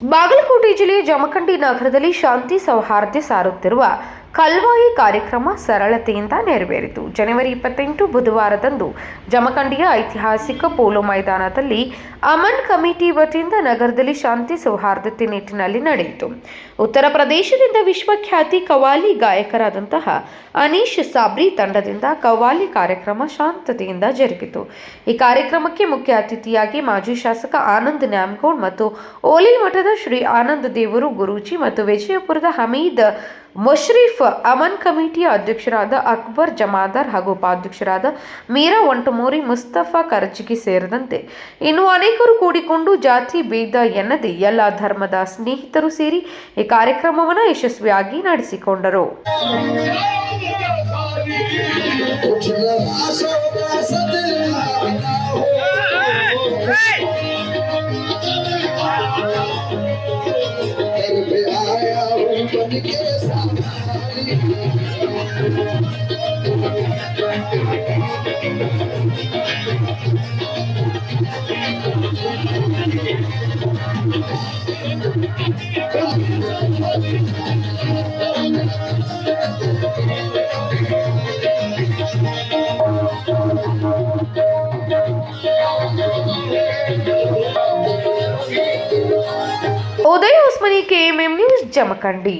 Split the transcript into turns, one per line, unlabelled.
ಬಾಗಲಕೋಟೆ ಜಿಲ್ಲೆಯ ಜಮಖಂಡಿ ನಗರದಲ್ಲಿ ಶಾಂತಿ ಸೌಹಾರ್ದ ಸಾರುತ್ತಿರುವ ಕಲ್ವಾಯಿ ಕಾರ್ಯಕ್ರಮ ಸರಳತೆಯಿಂದ ನೆರವೇರಿತು. ಜನವರಿ ಇಪ್ಪತ್ತೆಂಟು ಬುಧವಾರದಂದು ಜಮಖಂಡಿಯ ಐತಿಹಾಸಿಕ ಪೋಲೋ ಮೈದಾನದಲ್ಲಿ ಅಮನ್ ಕಮಿಟಿ ವತಿಯಿಂದ ನಗರದಲ್ಲಿ ಶಾಂತಿ ಸೌಹಾರ್ದತೆ ನಿಟ್ಟಿನಲ್ಲಿ ನಡೆಯಿತು. ಉತ್ತರ ಪ್ರದೇಶದಿಂದ ವಿಶ್ವಖ್ಯಾತಿ ಕವಾಲಿ ಗಾಯಕರಾದಂತಹ ಅನೀಶ್ ಸಾಬ್ರಿ ತಂಡದಿಂದ ಕವಾಲಿ ಕಾರ್ಯಕ್ರಮ ಶಾಂತತೆಯಿಂದ ಜರುಗಿತು. ಈ ಕಾರ್ಯಕ್ರಮಕ್ಕೆ ಮುಖ್ಯ ಅತಿಥಿಯಾಗಿ ಮಾಜಿ ಶಾಸಕ ಆನಂದ್ ನ್ಯಾಮ್ಗೌಡ್ ಮತ್ತು ಓಲಿ ಮಠದ ಶ್ರೀ ಆನಂದ್ ದೇವರು ಗುರೂಜಿ ಮತ್ತು ವಿಜಯಪುರದ ಹಮೀದ್ ಮುಷ್ರೀಫ್ ಅಮನ್ ಕಮಿಟಿಯ ಅಧ್ಯಕ್ಷರಾದ ಅಕ್ಬರ್ ಜಮಾದಾರ್ ಹಾಗೂ ಉಪಾಧ್ಯಕ್ಷರಾದ ಮೀರಾ ಒಂಟಮೋರಿ ಮುಸ್ತಫಾ ಕರ್ಜಿಗಿ ಸೇರಿದಂತೆ ಇನ್ನು ಅನೇಕರು ಕೂಡಿಕೊಂಡು ಜಾತಿ ಭೇದ ಎನ್ನದೇ ಎಲ್ಲ ಧರ್ಮದ ಸ್ನೇಹಿತರು ಸೇರಿ ಈ ಕಾರ್ಯಕ್ರಮವನ್ನು ಯಶಸ್ವಿಯಾಗಿ ನಡೆಸಿಕೊಂಡರು.
उदय उस्मी के
मेम न्यूज़ जमकंडी